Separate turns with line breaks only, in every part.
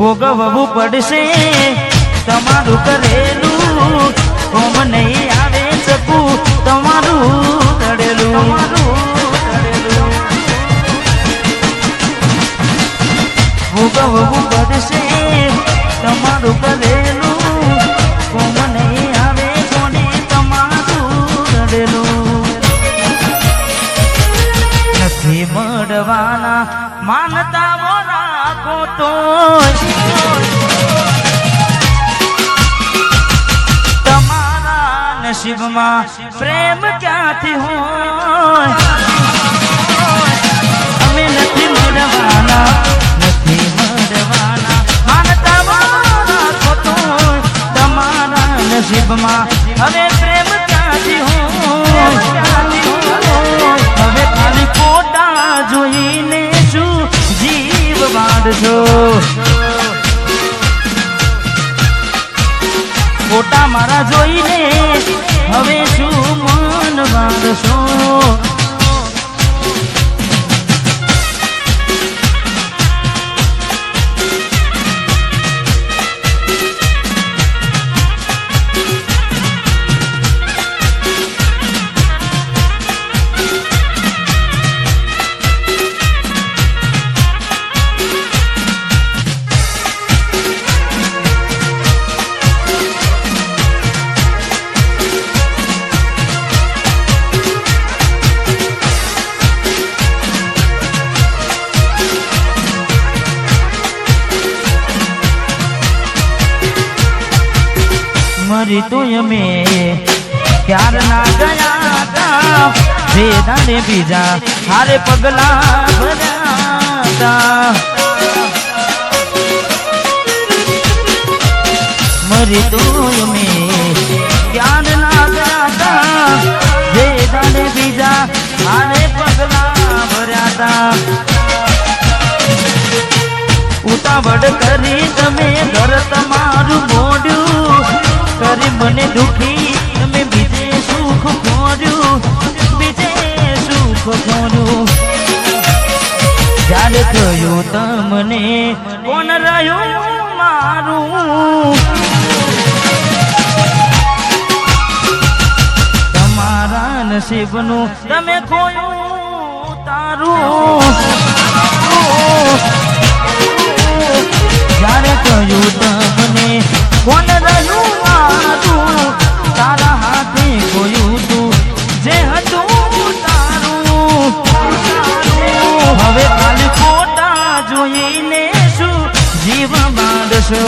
ભોગવવું પડશે. તમારું કરેલું કોમ નહીં આવે શકું. તમારું કરેલું ભોગવવું પડશે. તમારું કરેલું કોમ નહીં આવે કોને? તમારું તળેલું. નથી મળવાના નસીબમાં પ્રેમ ક્યાંથી હોય? અમે નથી મળવાના નથી મળવાના માનતા રાખો તો તમારા નસીબમાં હવે પ્રેમ ક્યાંથી હોય? હવે ખાલી ફોટા જોઈને શું જીવ બાંધશો? ફોટા મારા જોઈને હવે શું મન બાંધશો મરી તું અમે ક્યાર ના ગયા તા? દાડે બીજા હારે પગલા ભર્યા તા. મરી તો અમે ક્યાર ના ગયા તા? દાડે બીજા હારે પગલા ભર્યા તા. ઉતાવળ કરી તમે, ઘર તમારું મોડ્યું કરી મને દુખી. તમે બીજે સુખ ખોર્યું બીજે સુખ ખોર્યું જ્યારે થયું તમને, કોણ રહ્યું મારું? તમારા નસીબનું તમે ખોયું તારું. જ્યારે કહ્યું તમને, કોણ રહ્યું તારા હાથે ખોયું તું, જે હતું તારું. હવે ખાલી ખોટા જોઈને શું જીવ બાંધશો?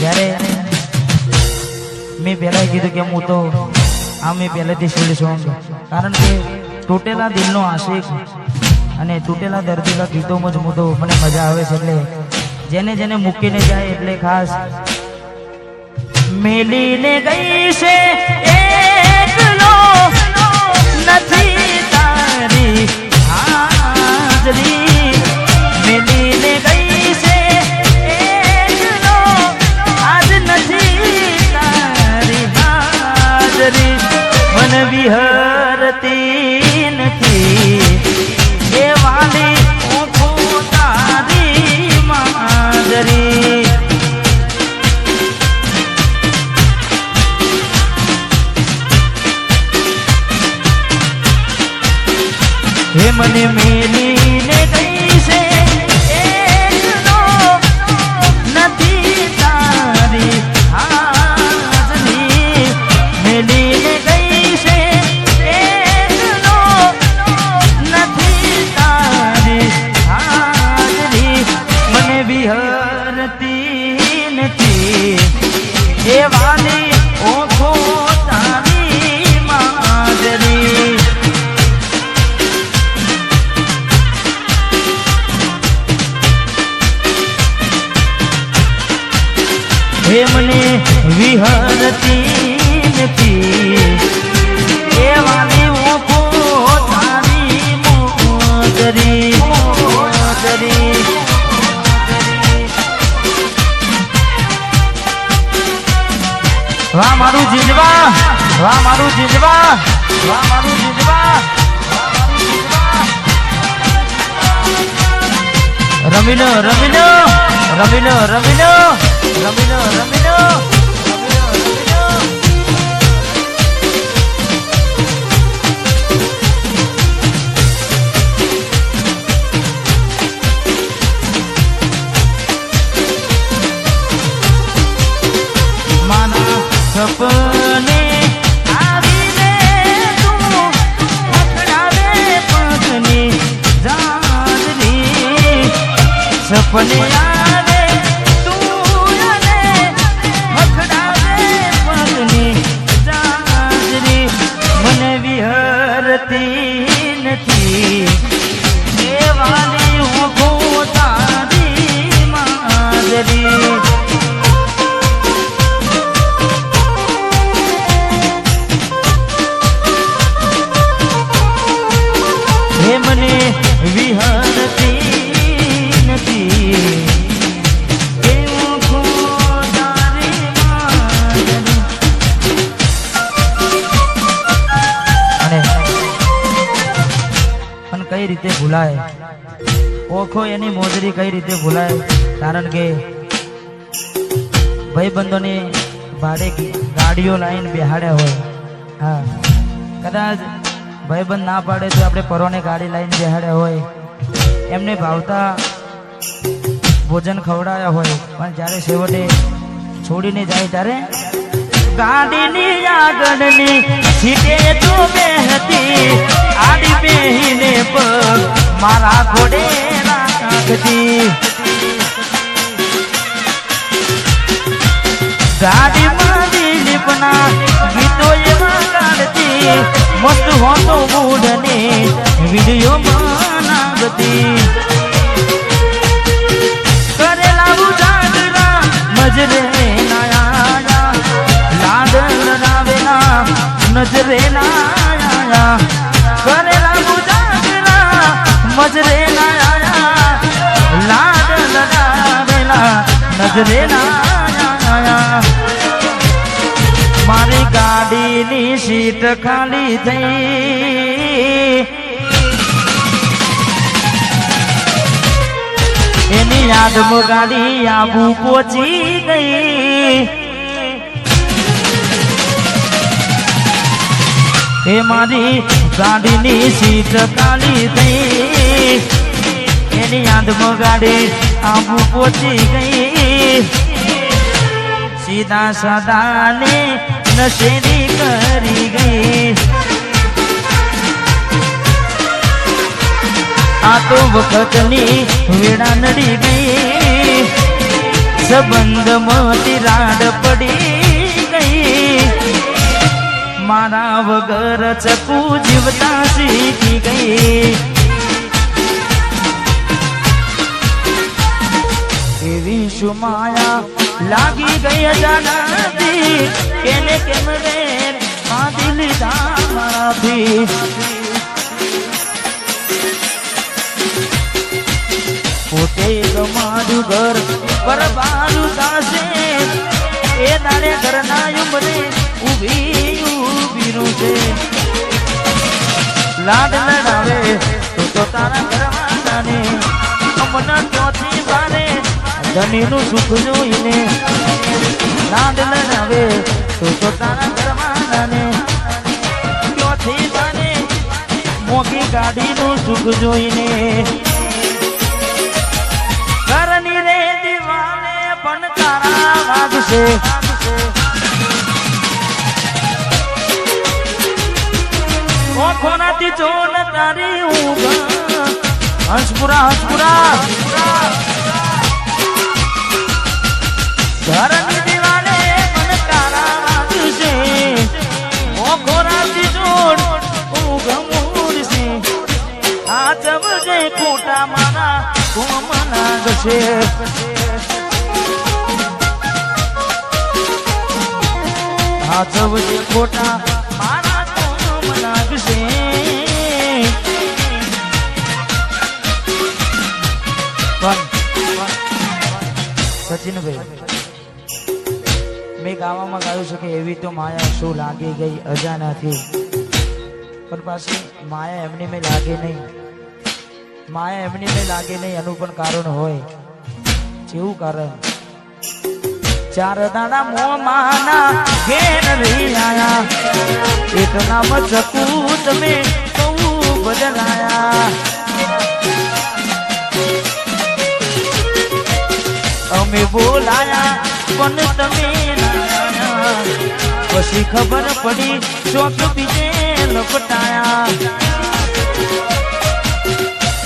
જ્યારે મેં પહેલાં કીધું કે હું તો આ મેં પહેલેથી શીડ સોંગ કારણ કે તૂટેલા દિલનો આશિક અને તૂટેલા દર્દીના ગીતોમાં જ હું તો મને મજા આવે છે એટલે જેને જેને મૂકીને જાય એટલે ખાસ. મેલીને ગઈ છે એકલો. નથી તારી હાજરી. મેલીને ગઈ છે આજ નથી તારી હાજરી. મન વિહરતી નથી. મને મેલીને જીજવા વાહ મારું જીજવા વાહ મારું જીજવા રમીનો રમીનો રમીનો રમીનો રમીનો રમીનો. સપને આવીને તું પકડાવે પગની જાનની સપને આવે તું અને પકડાવે પગની જાનની મને વિહરતી નથી. એની મોજરી કઈ રીતે ભૂલાય? કારણ કે ભાઈબંધોની ભાડે ગાડીઓ લાઈન બેહાડ્યા હોય. હા. કદાચ ભાઈબંધ ના પાડે તો આપણે પરોને ગાડી લાઈન બેહાડ્યા હોય. એમને ભાવતા ભોજન ખવડાયા હોય. પણ જ્યારે છેવટે છોડીને જાય ત્યારે ગાડીની આગળની સીટે તો બેહતી આડી બેહીને પગ મારા ઘોડે રાખતી ગાડીમાં દિલીપના ગીતો એમાં ગાડતી. મસ્ત હોતો મૂડને વિડીયોમાં નાગતી. કરેલા ઉજાગરા મજરે નાયા નજરે નાયા કરેલા ઉજાગરા મજરે નાયા લડાવેલા નજરે ના મારી ગાડીની સીટ ખાલી થઈ. એની યાદમાં ગાડી આબુ પહોંચી ગઈ. એ મારી ગાડીની સીટ ખાલી થઈ. એની યાદમાં ગાડી આબુ પહોંચી ગઈ સીધા સાદાને નશેરી કરી ગઈ આ તો વખતની વેળા નડી ગઈ સંબંધમાં તિરાડ પડી ગઈ મારા વગર ચકુ જીવતા શીખી ગઈ સુમાયા લાગી ગઈ અજાનાથી. કેને કેમ રે બાંધી લીધા મારાથી. પોતે ગમાડ્યું ઘર બરબારું દાસે એ તારે ઘરના ઉમરે ઊભી ઊભીનું છે લાડ લડાવે તો તારા ઘરવાળાને ને અમના ચોથી બારે ધનીનું સુખ જોઈને લાડ લડાવે તો તો તારા ઘરમાં ને ચોથી બારે મોગી ગાડીનું સુખ જોઈને. ઘરની રે દિવાલે પણ તારા વાગશે. ઓખોનાથી ચોન તારી ઊંઘ. હંસપુરા હંસપુરા. ઘરની દિવાલે મને તારા વાગ્યું છે. મોખો રાજી જોડ ઉગમૂર છે આ જબજે ખોટા મારા તું સચિનભાઈ મેં ગાવામાં ગાયું છે કે એવી તો માયા શું લાગી ગઈ? અજાનાથી પણ પાછી માયા એમની મેં લાગે નહીં. માયા એમની મેં લાગે નહીં, એનું પણ કારણ હોય. જેવું કારણ. ચાર દાડા મોમાના ઘેર રહી આયા. એક નામ ચકુ તમે બહુ બદલાયા. અમે બોલાયા, પણ તમે પછી ખબર પડી ચોક બીજે લપટાયા.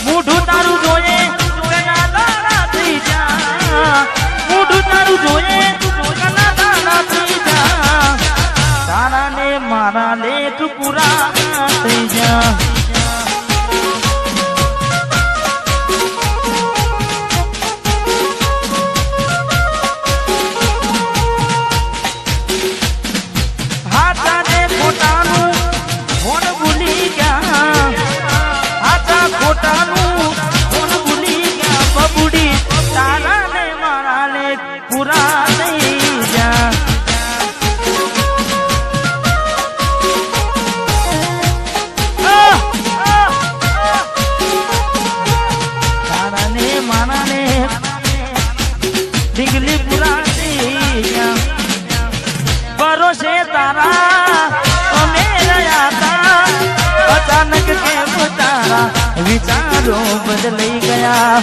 મોઢું તારું જોઈએ મોઢું તારું જોઈએ કના દાડા જા. તારા ને મારા લેખ પૂરા વિચારો બદલાઈ ગયા.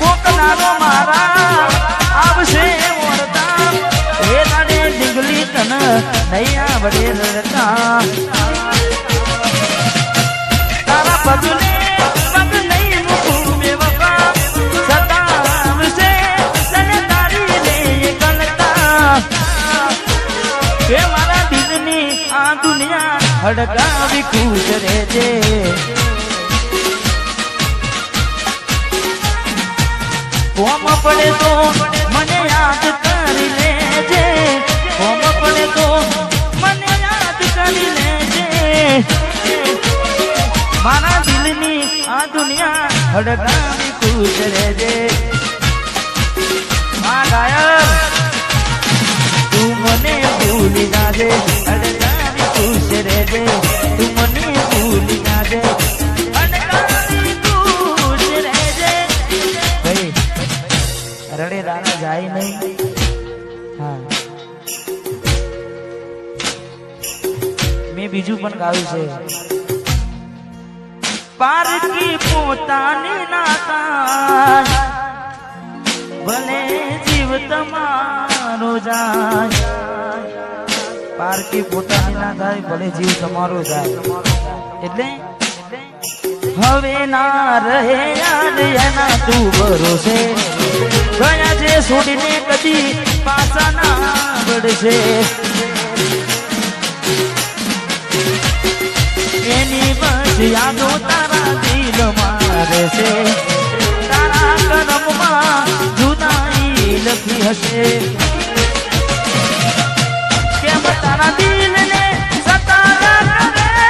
કોકનારો મારા આવશે મોરતા એ તારે ડીંગલી તન નહીં આવડે રડતા. તારા પગલે હડકાવી ખુશ રહેજે. કોમ પડે તો મને યાદ કરી લેજે. કોમ પડે તો મને યાદ કરી લેજે. મારા દિલની આ દુનિયા હડકાવી ખુશ રહેજે. આ ગાયક તું મને ભૂલી જાજે. હડકાવી રહેજે તું મને ભૂલી હડકાવી ભાઈ, રડે દાણા જાય નહીં. મેં બીજું પણ ગાયું છે. પારકી પોતાની નાતા ભલે જીવ તમારો જાય. પારકી પોતાની ના થાય ભલે જીવ તમારો જાય. એટલે હવે ના રહે યાદ, એના તું ભરોસે. ગયા છે છોડીને કદી પાછા ના વળશે. એની બસ યાદો તારા દિલમાં રહેશે. તારા કરમમાં જુદાઈ લખી હશે. તારા દિલને સતાયા કરે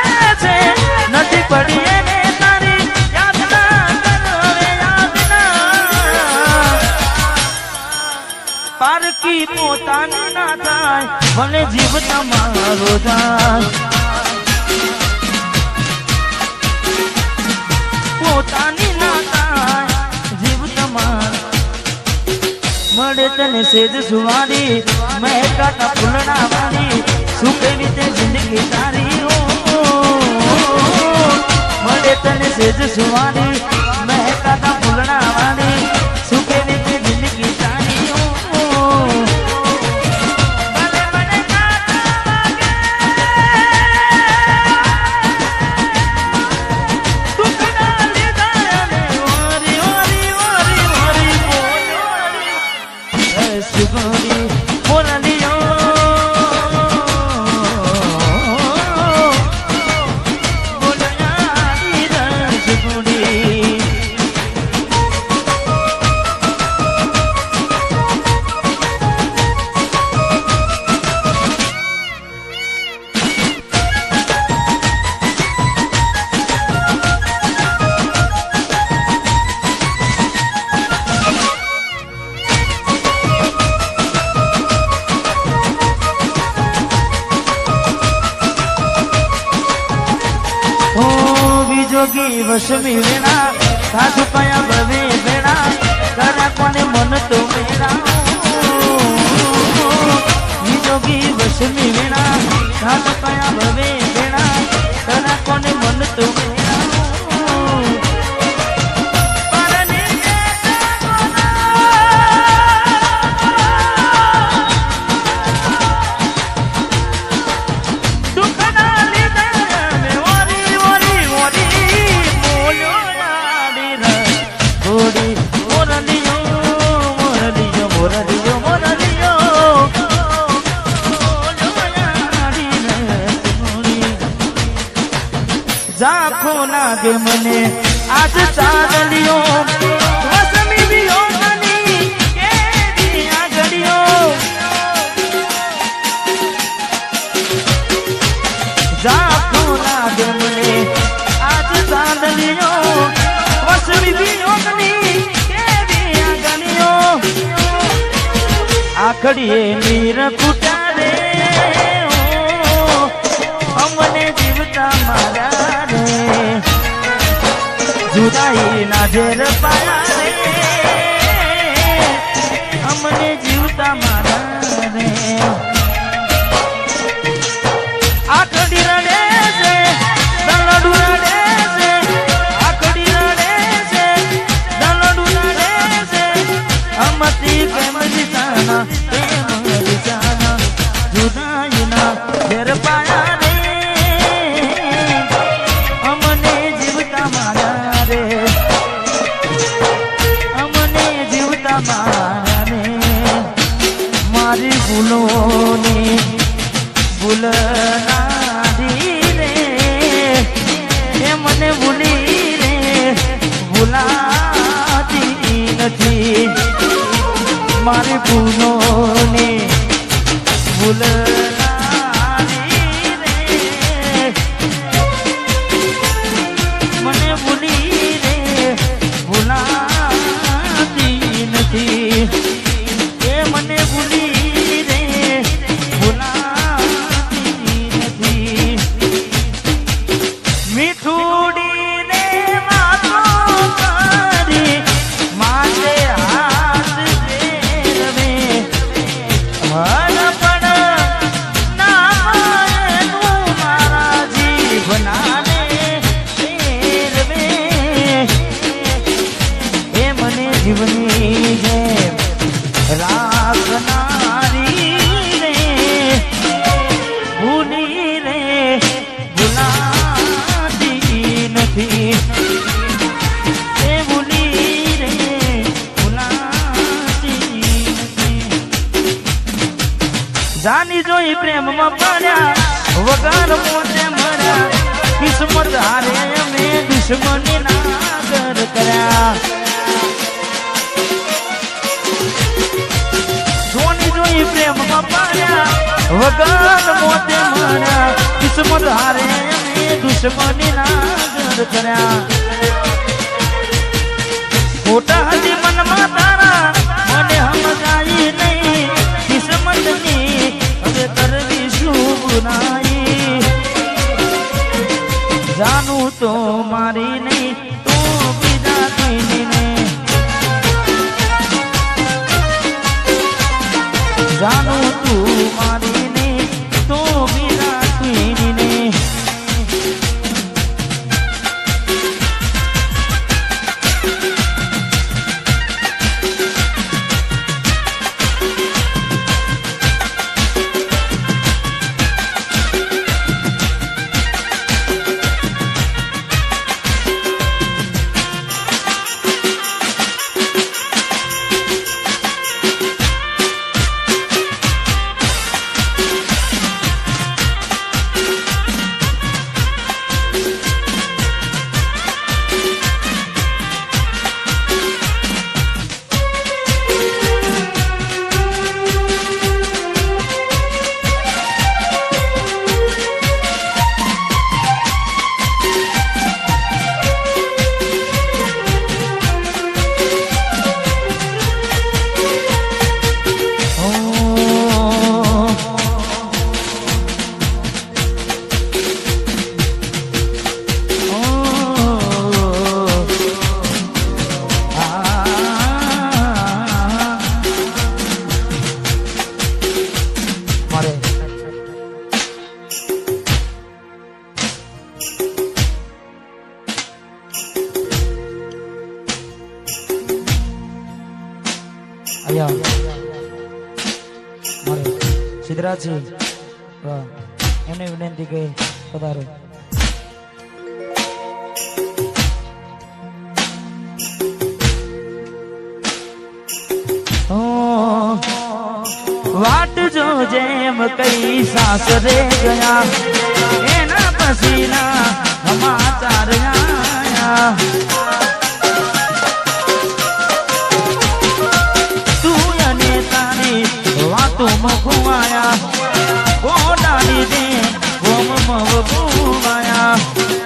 જીવ તમારો જાય. પોતાની ના થાય, જીવ તમારો. મળે તને સેજ સુવારી મહેકાતા ફૂલણા વાળી વસમી વેણા સાસુ કયા ભવે વેણા કરા કોને મન તો વેણા જોગી વસમી વેણા સાસુ કયા ભવે વેણા કરા કોને મન તો વેણા ઝાંખો લાગે મને. આજ ચાંદલીઓ આખડીએ નીર ફૂટારે અમને જીવતા મારા રે જુદાઈ ના ઝેર પાયા અમને જીવતા મારા રે જાની જોઈ પ્રેમમાં પડ્યા વગર મોતે મર્યા કિસ્મત હારે અમે દુશ્મની નાગર કર્યા. જોની જોઈ પ્રેમમાં પડ્યા વગર મોતે મર્યા કિસ્મત હારે અમે દુશ્મની નાગર કર્યા. ખોટા હતી મનમાં તારા, મને સમજાઈ નહીં, કિસ્મતની કરવી શું ગુનાઈ જાનું તો મારી નહીં બીજા કોઈની જાનું તું વાટ જો જેમ કઈ સાસરે ગયા, એના પસીના સમાચાર આયા તું અને તારી વાતો મખુમાયા ગોડાની દે ઓમ મવગુમાયા હું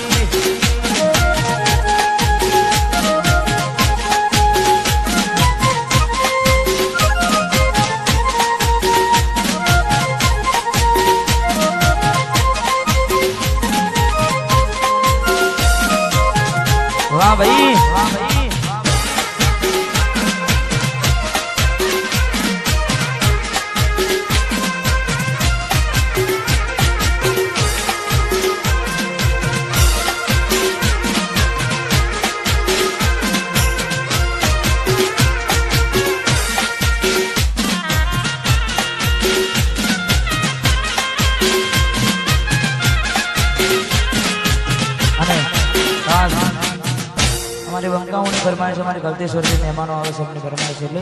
અમારી બંકાઓની ફરમાઈશ અમારી ગલતેશ્વરથી મહેમાનો આવે છે એમની ફરમાઈશ એટલે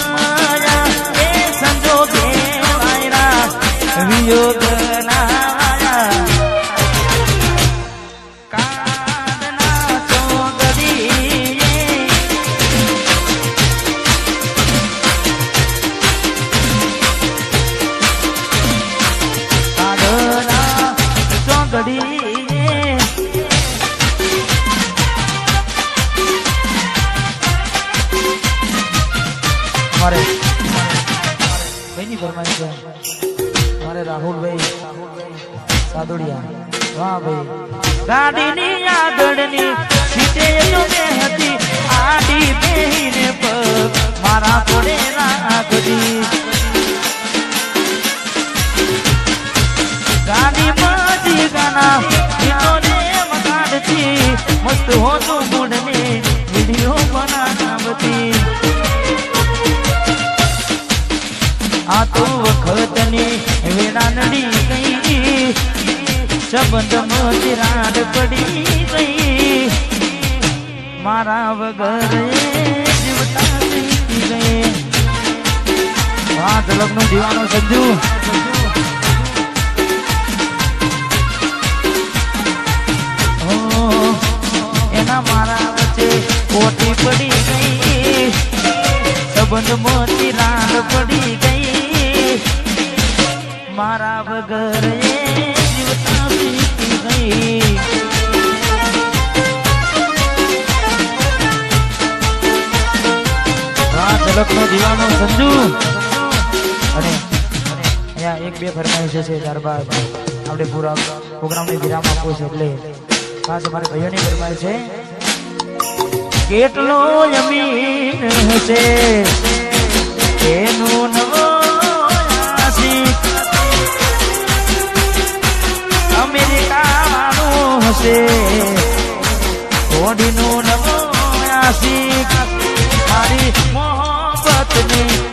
ભાઈ ગાડીની આગળની સીટે બે હતી. આડી બેહીને પગ મારા પડે રાખતી ગાડી મજી ગાના ગીતો ને મગાડતી મસ્ત હોતું મૂડને વીડિયો બનાવતી. આ તો વખતની સંબંધ મોતીરાડ પડી ગઈ. મારા વગર જીવતા વીતી ગઈ. આ ઝલકનું દીવાનો સંજુ. એના મારા વચ્ચે કોટી પડી ગઈ. સંબંધ મોતી રાડ પડી ગઈ. મારા વગર અહીંયા એક બે ફરમાઈશ છે ત્યારબાદ આપણે પૂરા પ્રોગ્રામને વિરામ આપવો અમારે ભાઈઓની ફરમાઈશ છે, કેટલો જમીન હશે? એનું નવો મેટાવાનું હશે. ઓઢીનું નમો આશિક મારી મોહબ્બતની